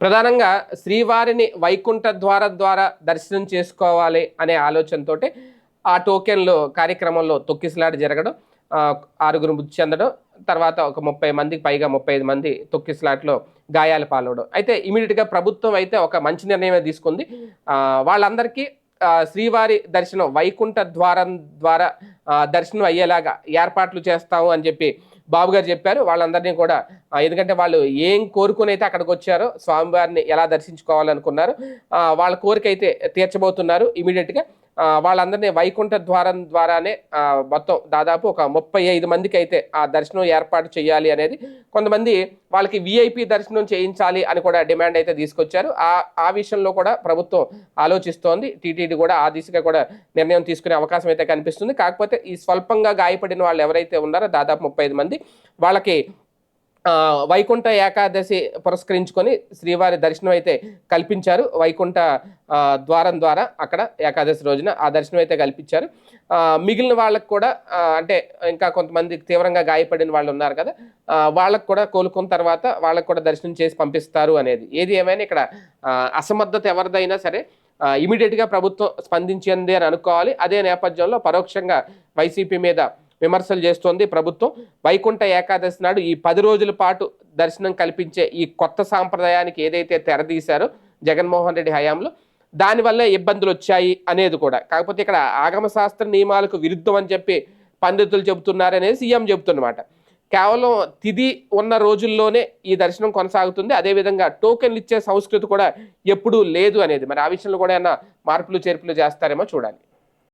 ప్రధానంగా శ్రీవారిని వైకుంఠ ద్వారం ద్వారా దర్శనం చేసుకోవాలి అనే ఆలోచనతోటి ఆ టోకెన్లు కార్యక్రమంలో తొక్కిసలాట జరగడం ఆరుగురు మృతి చెందడం తర్వాత ఒక ముప్పై మందికి పైగా ముప్పై ఐదు మంది తొక్కిసలాట్లో గాయాలు పాలవడం. అయితే ఇమీడియట్గా ప్రభుత్వం అయితే ఒక మంచి నిర్ణయమే తీసుకుంది. వాళ్ళందరికీ శ్రీవారి దర్శనం వైకుంఠ ద్వారం ద్వారా దర్శనం అయ్యేలాగా ఏర్పాట్లు చేస్తాము అని చెప్పి బాబు గారు చెప్పారు. వాళ్ళందరినీ కూడా ఎందుకంటే వాళ్ళు ఏం కోరుకుని అయితే అక్కడికి వచ్చారో స్వామివారిని ఎలా దర్శించుకోవాలనుకున్నారు వాళ్ళ కోరిక అయితే తీర్చబోతున్నారు ఇమీడియట్గా వాళ్ళందరినీ వైకుంఠ ద్వారం ద్వారానే మొత్తం దాదాపు ఒక ముప్పై ఐదు మందికి అయితే ఆ దర్శనం ఏర్పాటు చేయాలి అనేది కొంతమంది వాళ్ళకి విఐపి దర్శనం చేయించాలి అని కూడా డిమాండ్ అయితే తీసుకొచ్చారు. ఆ ఆ విషయంలో కూడా ప్రభుత్వం ఆలోచిస్తోంది. టీటీడీ కూడా ఆ దిశగా కూడా నిర్ణయం తీసుకునే అవకాశం అయితే కనిపిస్తుంది. కాకపోతే ఈ స్వల్పంగా గాయపడిన వాళ్ళు ఎవరైతే ఉన్నారో దాదాపు ముప్పై ఐదు మంది వాళ్ళకి వైకుంఠ ఏకాదశి పురస్కరించుకొని శ్రీవారి దర్శనం అయితే కల్పించారు. వైకుంఠ ద్వారం ద్వారా అక్కడ ఏకాదశి రోజున ఆ దర్శనం అయితే కల్పించారు. మిగిలిన వాళ్ళకు కూడా అంటే ఇంకా కొంతమంది తీవ్రంగా గాయపడిన వాళ్ళు ఉన్నారు కదా వాళ్ళకు కూడా కోలుకున్న తర్వాత వాళ్ళకు కూడా దర్శనం చేసి పంపిస్తారు అనేది. ఏది ఏమైనా ఇక్కడ అసమర్థత ఎవరిదైనా సరే ఇమీడియట్గా ప్రభుత్వం స్పందించింది అని అనుకోవాలి. అదే నేపథ్యంలో పరోక్షంగా వైసీపీ మీద విమర్శలు చేస్తోంది ప్రభుత్వం. వైకుంఠ ఏకాదశి నాడు ఈ పది రోజుల పాటు దర్శనం కల్పించే ఈ కొత్త సాంప్రదాయానికి ఏదైతే తెరదీశారో జగన్మోహన్ రెడ్డి హయాంలో దానివల్ల ఇబ్బందులు వచ్చాయి అనేది కూడా. కాకపోతే ఇక్కడ ఆగమ శాస్త్ర నియమాలకు విరుద్ధం అని చెప్పి పండితులు చెబుతున్నారనేది సీఎం చెబుతున్నమాట. కేవలం తిది ఉన్న రోజుల్లోనే ఈ దర్శనం కొనసాగుతుంది. అదేవిధంగా టోకెన్లు ఇచ్చే సంస్కృతి కూడా ఎప్పుడూ లేదు అనేది. మరి ఆ విషయంలో కూడా ఏమన్నా మార్పులు చేర్పులు చేస్తారేమో చూడాలి.